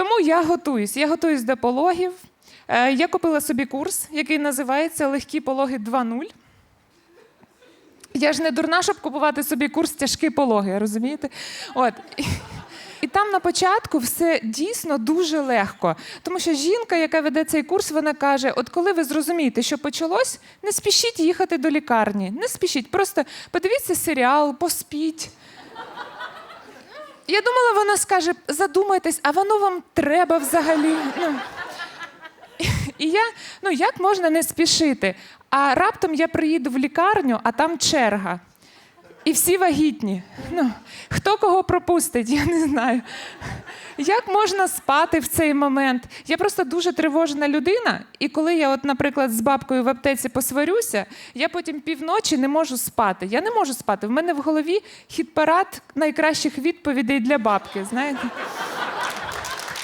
Тому я готуюсь. Я готуюсь до пологів. Е, Я купила собі курс, який називається Легкі пологи 2.0. Я ж не дурна, щоб купувати собі курс тяжкі пологи, розумієте? От. І- І там на початку все дійсно дуже легко. Тому що жінка, яка веде цей курс, вона каже: от коли ви зрозумієте, що почалось, не спішіть їхати до лікарні. Не спішіть, просто подивіться серіал, поспіть. Я думала, вона скаже: задумайтесь, а воно вам треба взагалі. Ну. І я, ну як можна не спішити? А раптом я приїду в лікарню, а там черга. І всі вагітні. Ну, хто кого пропустить, я не знаю. Як можна спати в цей момент? Я просто дуже тривожна людина, і коли я, от, наприклад, з бабкою в аптеці посварюся, я потім півночі не можу спати. Я не можу спати. В мене в голові хіт-парад найкращих відповідей для бабки. Знаєте?